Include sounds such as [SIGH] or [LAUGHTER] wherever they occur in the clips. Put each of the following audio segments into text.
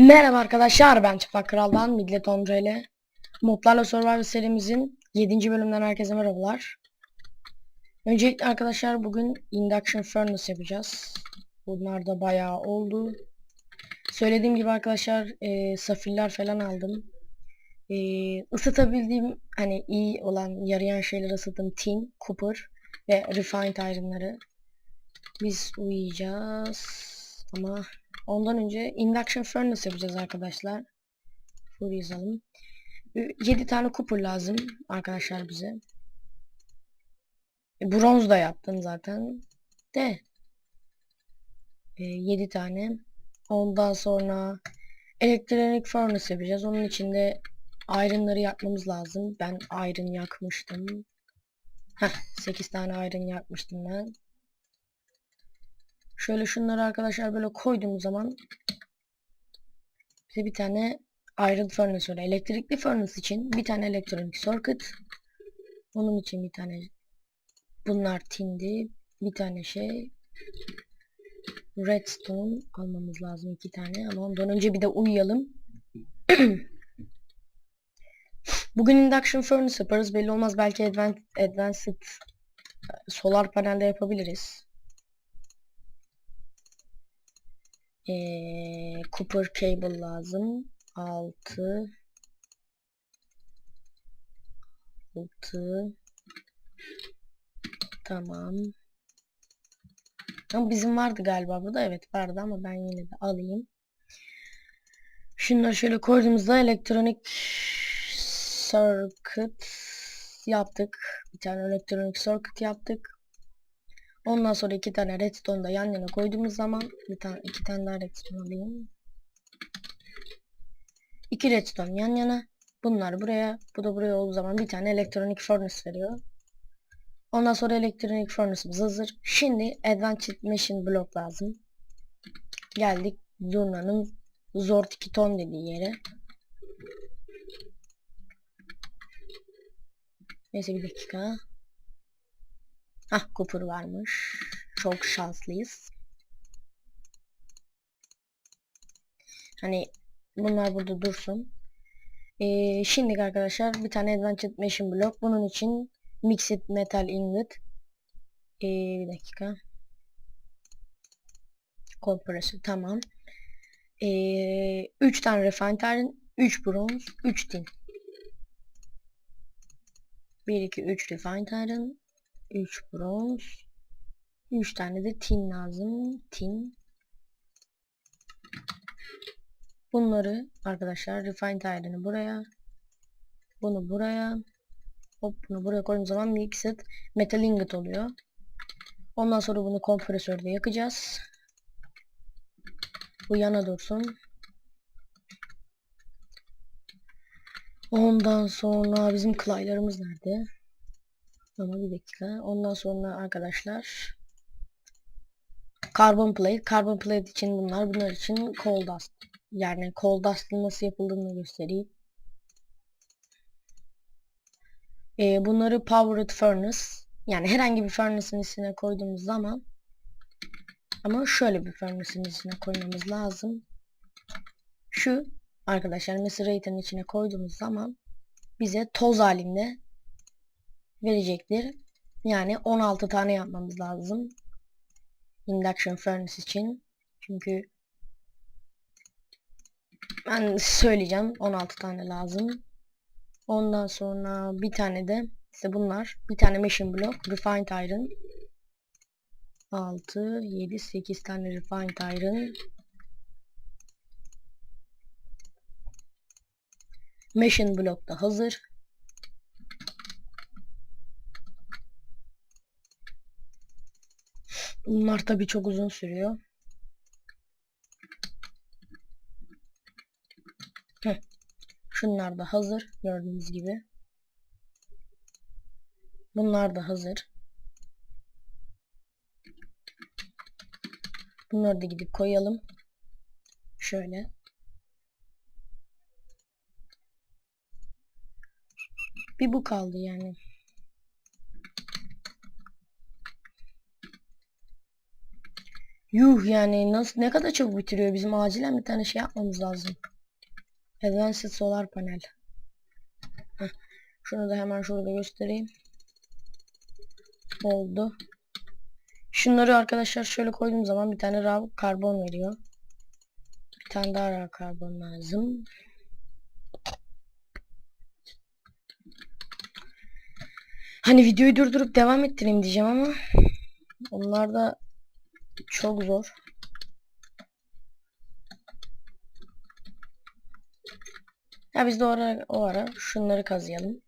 Merhaba arkadaşlar ben Çıplak Kral'dan Millet Onca ile Modlarla Survivor serimizin 7. bölümünden herkese merhabalar. Öncelikle arkadaşlar bugün Induction Furnace yapacağız. Bunlar da bayağı oldu. Söylediğim gibi arkadaşlar e, safirler falan aldım. E, ısıtabildiğim hani iyi olan yarayan şeyleri ısıttım. Tin, Copper ve Refined Iron'ları. Biz uyuyacağız ama Ondan önce induction furnace yapacağız arkadaşlar. Full yazalım. 7 tane copper lazım arkadaşlar bize. E, bronz da yaptım zaten. De. E, 7 tane. Ondan sonra elektronik furnace yapacağız. Onun için de iron'ları yakmamız lazım. Ben iron yakmıştım. Heh, 8 tane iron yakmıştım ben. Şöyle şunları arkadaşlar böyle koyduğumuz zaman bize bir tane iron furnace oluyor. Elektrikli furnace için bir tane elektronik circuit. Onun için bir tane bunlar tindi. Bir tane şey redstone almamız lazım iki tane ama ondan önce bir de uyuyalım. [CLEARS THROAT] Bugün induction furnace yaparız. Belli olmaz belki advanced, advanced solar panelde yapabiliriz. Ee, Cooper cable lazım. 6 6 Tamam. Ama bizim vardı galiba burada. Evet vardı ama ben yine de alayım. Şunları şöyle koyduğumuzda elektronik circuit yaptık. Bir tane elektronik circuit yaptık. Ondan sonra iki tane redstone da yan yana koyduğumuz zaman bir tane iki tane daha redstone alayım. İki redstone yan yana. Bunlar buraya, bu da buraya olduğu zaman bir tane elektronik furnace veriyor. Ondan sonra elektronik furnace'ımız hazır. Şimdi advanced machine block lazım. Geldik Zurna'nın Zort 2 ton dediği yere. Neyse bir dakika. Ah Cooper varmış. Çok şanslıyız. Hani bunlar burada dursun. Ee, şimdi arkadaşlar bir tane Advanced Machine Block. Bunun için Mixed Metal Ingot. Ee, bir dakika. Kompresör tamam. Ee, 3 tane Refined Iron, 3 Bronze, 3 Tin. 1, 2, 3 Refined Iron, 3 bronz. 3 tane de tin lazım. Tin. Bunları arkadaşlar refined iron'ı buraya. Bunu buraya. Hop bunu buraya koyduğum zaman mixed metal ingot oluyor. Ondan sonra bunu kompresörde yakacağız. Bu yana dursun. Ondan sonra bizim klaylarımız nerede? Ama bir dakika. Ondan sonra arkadaşlar Carbon plate. Carbon plate için bunlar. Bunlar için coal dust. Yani coal dust'ın nasıl yapıldığını göstereyim. Ee, bunları powered furnace. Yani herhangi bir furnace'ın içine koyduğumuz zaman ama şöyle bir furnace'ın içine koymamız lazım. Şu arkadaşlar macerator'ın içine koyduğumuz zaman bize toz halinde verecektir. Yani 16 tane yapmamız lazım. Induction furnace için. Çünkü ben söyleyeceğim 16 tane lazım. Ondan sonra bir tane de işte bunlar. Bir tane machine block, refined iron. 6, 7, 8 tane refined iron. Machine block da hazır. Bunlar tabi çok uzun sürüyor. Heh. Şunlar da hazır gördüğünüz gibi. Bunlar da hazır. Bunları da gidip koyalım. Şöyle. Bir bu kaldı yani. Yuh yani nasıl ne kadar çabuk bitiriyor. Bizim acilen bir tane şey yapmamız lazım. Advanced Solar Panel. Heh. Şunu da hemen şurada göstereyim. Oldu. Şunları arkadaşlar şöyle koyduğum zaman bir tane raw karbon veriyor. Bir tane daha raw karbon lazım. Hani videoyu durdurup devam ettireyim diyeceğim ama onlar da çok zor. Ya biz de o ara, o ara şunları kazıyalım.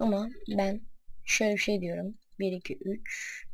Ama ben şöyle bir şey diyorum. 1 2 3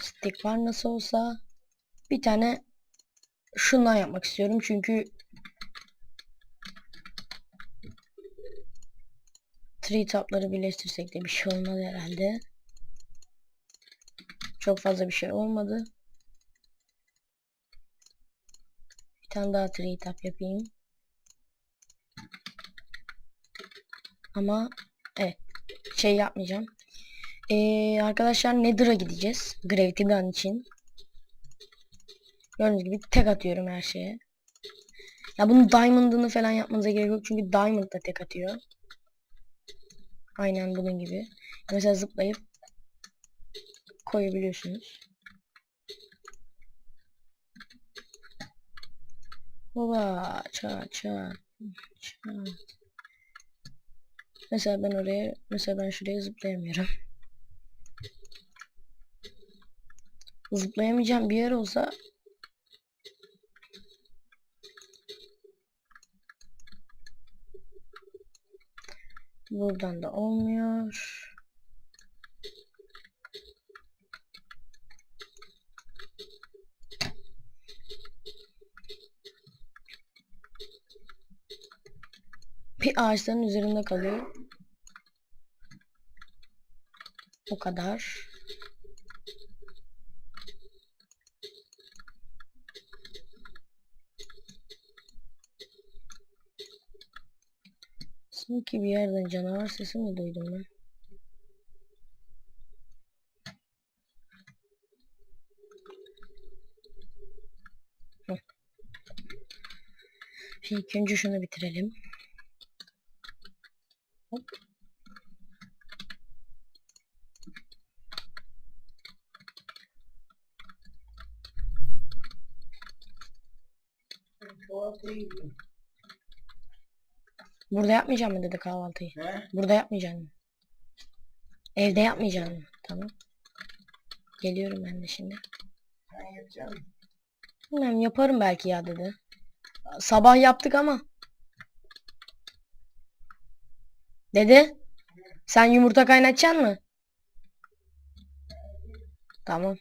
Stick var nasıl olsa bir tane şundan yapmak istiyorum çünkü tree topları birleştirsek de bir şey olmaz herhalde. Çok fazla bir şey olmadı. Bir tane daha tree top yapayım. Ama evet şey yapmayacağım. Ee, arkadaşlar Nether'a gideceğiz. Gravity Gun için. Gördüğünüz gibi tek atıyorum her şeye. Ya bunun Diamond'ını falan yapmanıza gerek yok. Çünkü Diamond da tek atıyor. Aynen bunun gibi. Mesela zıplayıp koyabiliyorsunuz. Baba çat çat çat. Mesela ben oraya mesela ben şuraya zıplayamıyorum. Zıplayamayacağım bir yer olsa Buradan da olmuyor. Bir ağaçların üzerinde kalıyor. O kadar. Sanki bir yerden canavar sesi mi duydum ben? Şimdi ilk önce şunu bitirelim. Hop. Burada yapmayacağım mı dedi kahvaltıyı? He? Burada yapmayacağım mı? Evde yapmayacağım mı? Tamam. Geliyorum ben de şimdi. Sen yapacaksın. Bilmem yaparım belki ya dedi. Sabah yaptık ama. Dedi. Sen yumurta kaynatacaksın mı? Tamam.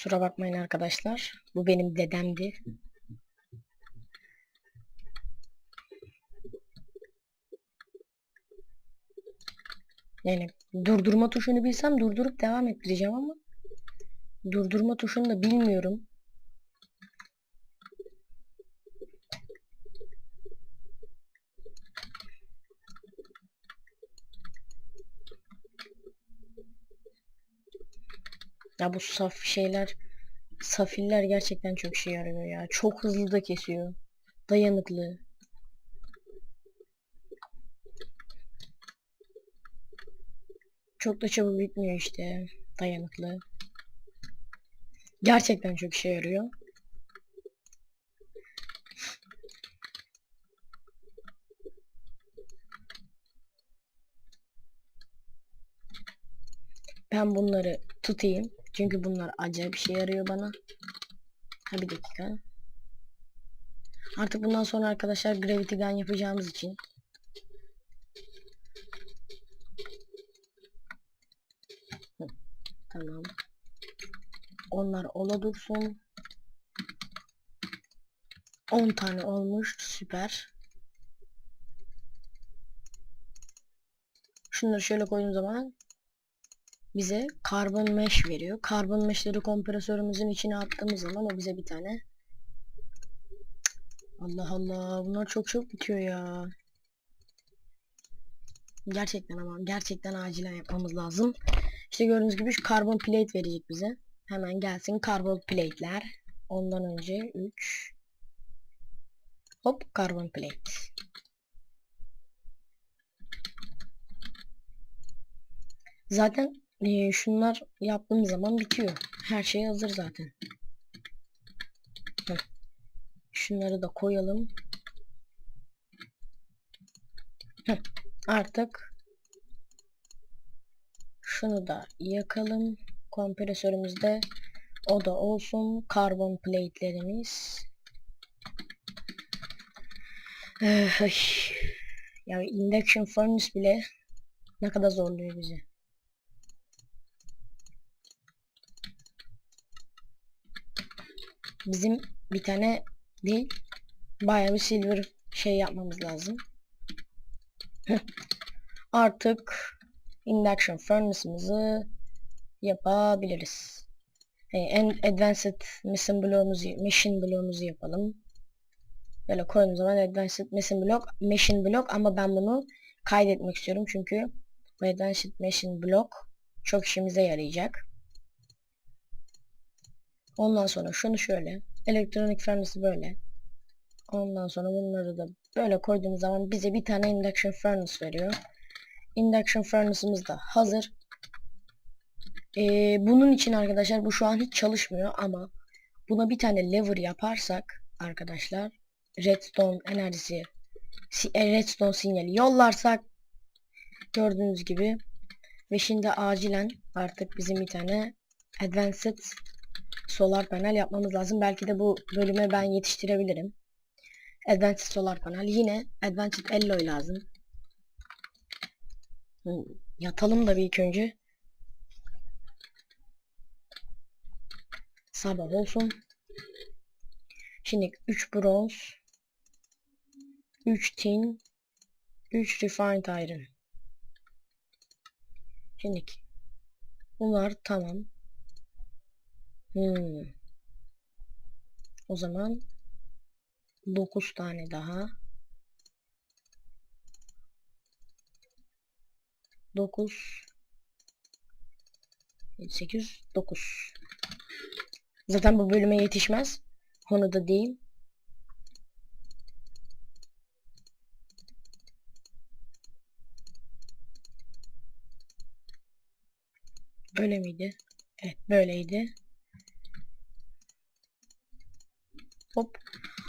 Kusura bakmayın arkadaşlar. Bu benim dedemdi. Yani durdurma tuşunu bilsem durdurup devam ettireceğim ama durdurma tuşunu da bilmiyorum. Ya bu saf şeyler safiller gerçekten çok şey yarıyor ya. Çok hızlı da kesiyor. Dayanıklı. Çok da çabuk bitmiyor işte. Dayanıklı. Gerçekten çok işe yarıyor. Ben bunları tutayım. Çünkü bunlar acayip bir şey yarıyor bana. Ha bir dakika. Artık bundan sonra arkadaşlar Gravity Gun yapacağımız için Tamam. Onlar ola dursun. 10 tane olmuş. Süper. Şunları şöyle koyduğum zaman bize karbon mesh veriyor. Karbon meshleri kompresörümüzün içine attığımız zaman o bize bir tane Allah Allah bunlar çok çok bitiyor ya. Gerçekten ama gerçekten acilen yapmamız lazım. İşte gördüğünüz gibi şu carbon plate verecek bize. Hemen gelsin carbon plate'ler. Ondan önce 3 Hop carbon plate. Zaten eee, şunlar yaptığım zaman bitiyor. Her şey hazır zaten. Heh. Şunları da koyalım. Heh. Artık şunu da yakalım. Kompresörümüzde o da olsun. Karbon plate'lerimiz. Eh. Ya induction furnace bile ne kadar zorluyor bizi. Bizim bir tane değil bayağı bir silver şey yapmamız lazım. [LAUGHS] Artık induction furnace'ımızı yapabiliriz. E, en advanced mission bloğumuzu, mission bloğumuzu yapalım. Böyle koyduğum zaman advanced mission block, mission block ama ben bunu kaydetmek istiyorum çünkü advanced mission block çok işimize yarayacak. Ondan sonra şunu şöyle, elektronik furnace'ı böyle. Ondan sonra bunları da böyle koyduğumuz zaman bize bir tane induction furnace veriyor. Induction furnace'ımız da hazır. Ee, bunun için arkadaşlar bu şu an hiç çalışmıyor ama buna bir tane lever yaparsak arkadaşlar redstone enerjisi si- e, redstone sinyali yollarsak gördüğünüz gibi ve şimdi acilen artık bizim bir tane advanced solar panel yapmamız lazım. Belki de bu bölüme ben yetiştirebilirim. Advanced solar panel. Yine advanced alloy lazım. Yatalım da bir ilk önce. Sabah olsun. Şimdi 3 bronz. 3 tin. 3 refined iron. Şimdi bunlar tamam. Hmm. O zaman 9 tane daha. 9 8 9 Zaten bu bölüme yetişmez. Onu da diyeyim. Böyle miydi? Evet böyleydi. Hop.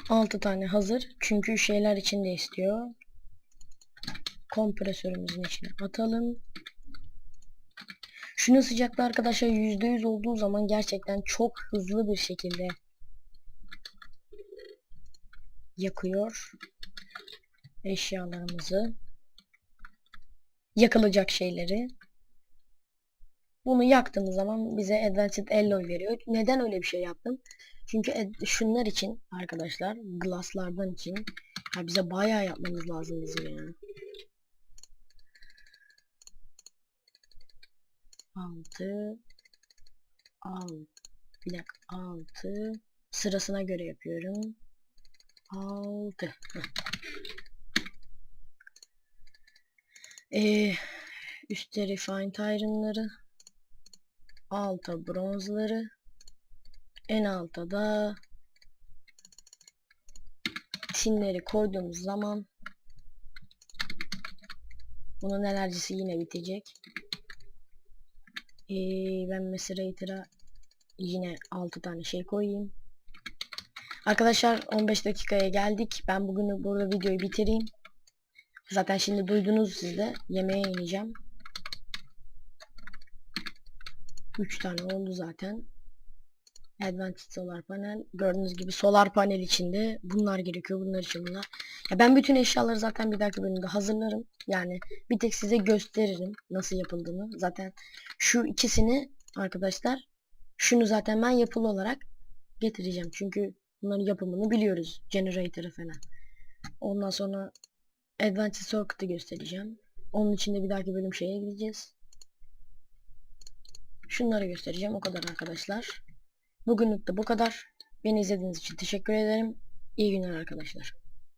6 tane hazır. Çünkü şeyler içinde istiyor. Kompresörümüzün içine atalım. Şunun sıcaklığı arkadaşlar %100 olduğu zaman gerçekten çok hızlı bir şekilde yakıyor eşyalarımızı. Yakılacak şeyleri. Bunu yaktığımız zaman bize Advanced Alloy veriyor. Neden öyle bir şey yaptım? Çünkü ed- şunlar için arkadaşlar glasslardan için ya bize bayağı yapmamız lazım bizim ya. Altı al bir dakika altı sırasına göre yapıyorum. Altı. Heh. Ee, üstte refined iron'ları alta bronzları en alta da tinleri koyduğumuz zaman bunun enerjisi yine bitecek. Ee, ben Macerator'a yine 6 tane şey koyayım. Arkadaşlar 15 dakikaya geldik. Ben bugün burada videoyu bitireyim. Zaten şimdi duydunuz siz de. Yemeğe ineceğim. 3 tane oldu zaten. Advanced solar panel. Gördüğünüz gibi solar panel içinde bunlar gerekiyor. Bunlar için bunlar. Ya ben bütün eşyaları zaten bir dahaki bölümde hazırlarım. Yani bir tek size gösteririm nasıl yapıldığını. Zaten şu ikisini arkadaşlar şunu zaten ben yapılı olarak getireceğim. Çünkü bunların yapımını biliyoruz. Generator'ı falan. Ondan sonra Advanced Circuit'ı göstereceğim. Onun için de bir dahaki bölüm şeye gideceğiz. Şunları göstereceğim. O kadar arkadaşlar. Bugünlük de bu kadar. Beni izlediğiniz için teşekkür ederim. İyi günler arkadaşlar.